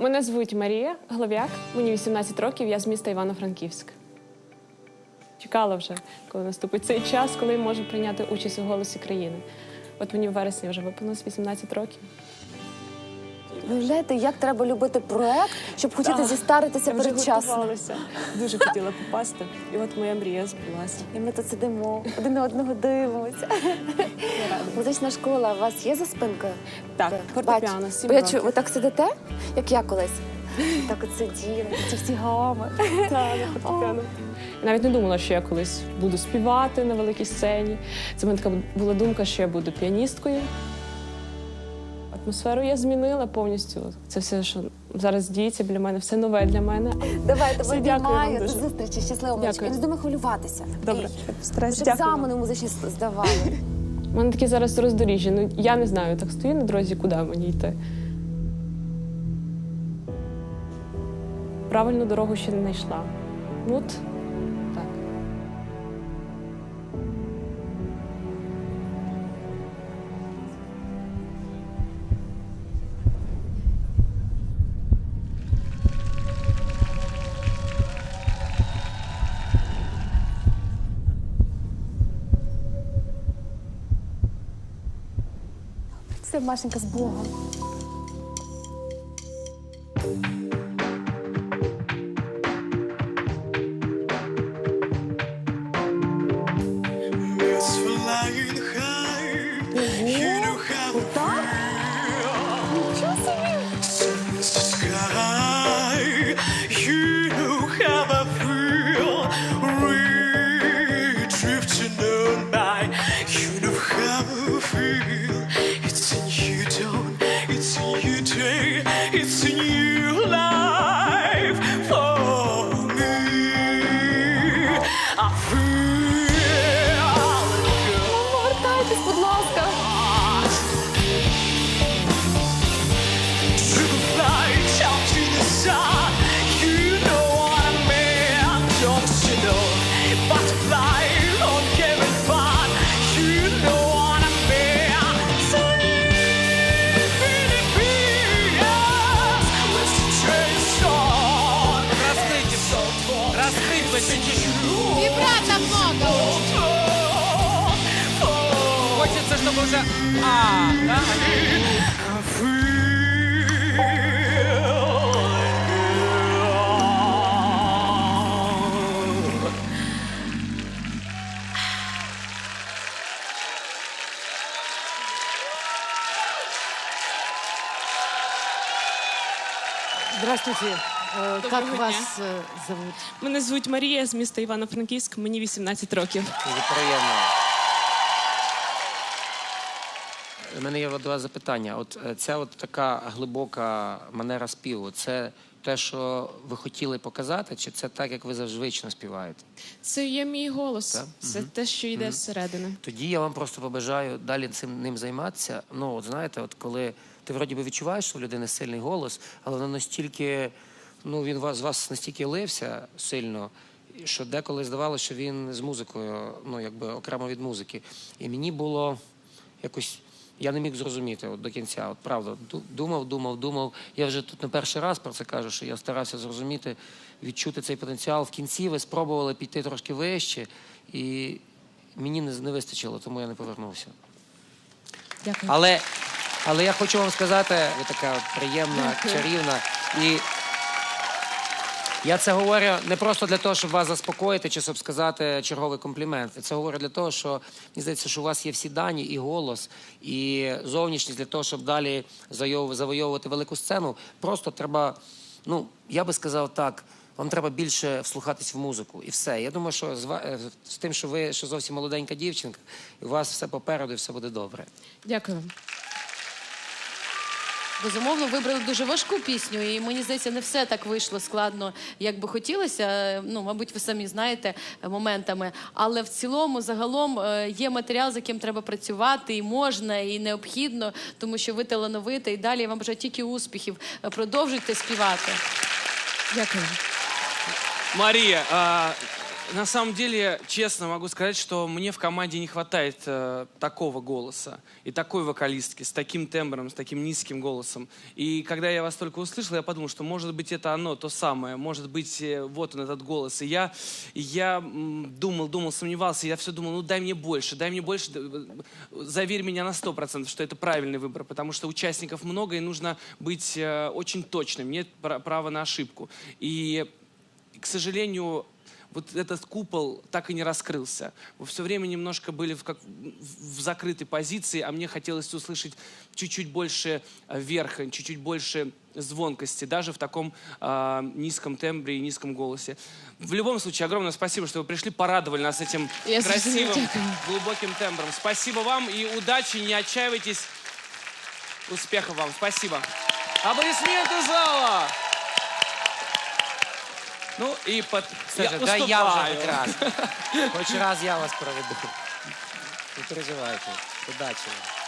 Мене звуть Марія Глов'як, мені 18 років, я з міста Івано-Франківськ. Чекала вже, коли наступить цей час, коли можу прийняти участь у голосі країни. От мені в вересні вже виповнилось 18 років. Виявляєте, як треба любити проект, щоб хотіти Так. зістаритися Я вже передчасно. готувалася. Дуже хотіла попасти. І от моя мрія збулася. І ми тут сидимо, один на одного дивимося. Музична школа у вас є за спинкою? Так, фортепіано, сім бо я років. ви так сидите, як я колись. Так от сиділи, ці всі гами. Так, на фортепіано. Я навіть не думала, що я колись буду співати на великій сцені. Це в мене така була думка, що я буду піаністкою. Атмосферу я змінила повністю. Це все, що зараз діється біля мене, все нове для мене. Дякую вам обіймаю. До зустрічі, щасливо, Дякую. мальчик. Не думай хвилюватися. Добре. Щоб екзамени музичні здавали. У мене таке зараз роздоріжжя. Ну я не знаю, так стою на дорозі, куди мені йти. Правильну дорогу ще не знайшла. Ну, От Машенька, з Богом. Хочется, чтобы уже... А, да? Здравствуйте. Э, Как Доброго вас э, зовут? Мене звуть Марія з міста Івано-Франківськ, мені 18 років. Дуже приємно. У мене є два запитання. От е, ця от така глибока манера співу, це те, що ви хотіли показати, чи це так, як ви звично співаєте? Це є мій голос. Так? Це те, що йде зсередини. Тоді я вам просто побажаю далі цим ним займатися. Ну, от знаєте, от коли ти вроді би відчуваєш, що у людини сильний голос, але воно настільки, ну він вас, з вас настільки лився сильно, що деколи здавалося, що він з музикою, ну якби окремо від музики. І мені було якось. Я не міг зрозуміти от до кінця. От правда, думав, думав, думав. Я вже тут не перший раз про це кажу, що я старався зрозуміти, відчути цей потенціал. В кінці ви спробували піти трошки вище, і мені не, не вистачило, тому я не повернувся. Дякую. Але, але я хочу вам сказати, ви така приємна, чарівна. І я це говорю не просто для того, щоб вас заспокоїти чи щоб сказати черговий комплімент. Це говорю для того, що мені здається, що у вас є всі дані, і голос, і зовнішність для того, щоб далі завойов- завойовувати велику сцену. Просто треба, ну я би сказав так. Вам треба більше вслухатись в музику і все. Я думаю, що з, е, з тим, що ви ще зовсім молоденька дівчинка, у вас все попереду, і все буде добре. Дякую. Безумовно, вибрали дуже важку пісню, і мені здається, не все так вийшло складно, як би хотілося. Ну, мабуть, ви самі знаєте е, моментами. Але в цілому, загалом, е, є матеріал, з яким треба працювати, і можна, і необхідно, тому що ви талановита. І далі я вам бажаю тільки успіхів. Е, Продовжуйте співати. Дякую. Мария, а, на самом деле, честно могу сказать, что мне в команде не хватает э, такого голоса и такой вокалистки с таким тембром, с таким низким голосом. И когда я вас только услышал, я подумал, что может быть это оно, то самое, может быть э, вот он этот голос. И я, я думал, думал, сомневался, я все думал, ну дай мне больше, дай мне больше, э, заверь меня на сто процентов, что это правильный выбор, потому что участников много и нужно быть э, очень точным, нет пра- права на ошибку. И к сожалению, вот этот купол так и не раскрылся. Вы все время немножко были в, как, в закрытой позиции, а мне хотелось услышать чуть-чуть больше э, верха, чуть-чуть больше звонкости, даже в таком а, низком тембре и низком голосе. В любом случае, огромное спасибо, что вы пришли, порадовали нас этим Я красивым, глубоким тембром. Спасибо вам и удачи, не отчаивайтесь. Успехов вам. Спасибо. Аплодисменты зала! Ну и под... Слушай, я да я вже прекрасно. хоч раз. Хоч раз я вас проведу. Не переживайте. Удачі вам.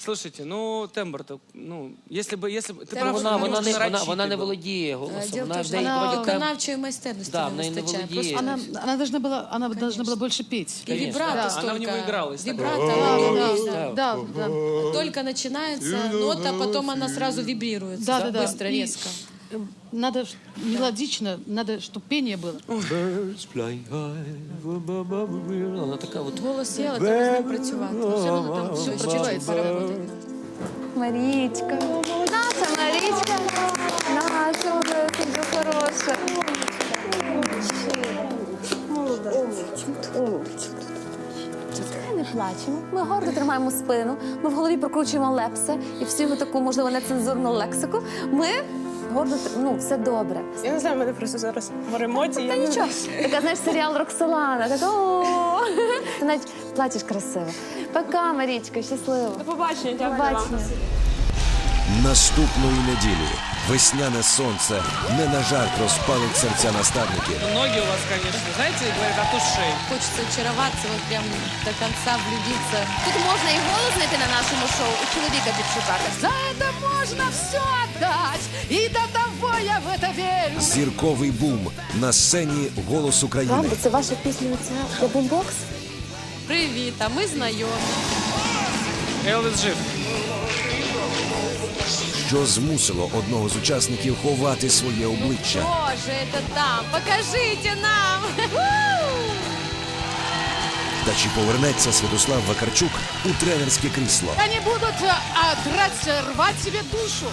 Слушайте, ну тембр-то, ну, если бы, если бы... Ты Тембр просто Вона, вона, немножко не, вона, нарочитый вона не был. володіє голосом. Дело в Вона том, в что неї она вроді темп. виконавчої майстерності Да, не в неї не вистачає. володіє. Просто Она, она должна была, она должна была больше петь. И вибрато Да. столько. Она в него игралась, так. Вибрато, Да, она да, есть, да, да. да, да. Только начинается нота, потом она сразу вибрирует. Да, да, да. Быстро, И, резко. э, Надо мелодично, надо, чтобы пение было. Вона така от Голос є, але треба з ним працювати. Все равно там все прочивается. Марічка, наша Марічка, наша вже дуже хороша. Чекай, не плачемо. Ми гордо тримаємо спину. Ми в голові прокручуємо лепсе і всю його таку, можливо, нецензурну лексику. Ми гордо ну, все добре. Я не знаю, в мене просто зараз море емоцій. Та нічого. Така, знаєш, серіал Роксолана. Так, о Ти навіть плачеш красиво. Пока, Марічка, щасливо. До побачення, дякую Побачення. Наступної неділі весняне сонце не на жарт розпалить серця наставників. Ноги у вас, конечно, знаете, говорят, от ушей. Хочется очароваться, вот прям до конца влюбиться. Тут можна і голос знайти на нашому шоу, і чоловіка підшукати. За это можно все отдать, и до того я в это верю. Зірковий бум на сцені Голос України. Правда, це ваша пісня оця для бумбокс? Привіт, а ми знайомі. Элвис жив. що змусило одного з учасників ховати своє обличчя. Боже, это там, покажите нам. Та чи повернеться Святослав Вакарчук у тренерське крісло? Они будут э, а, драть, э, рвать себе душу.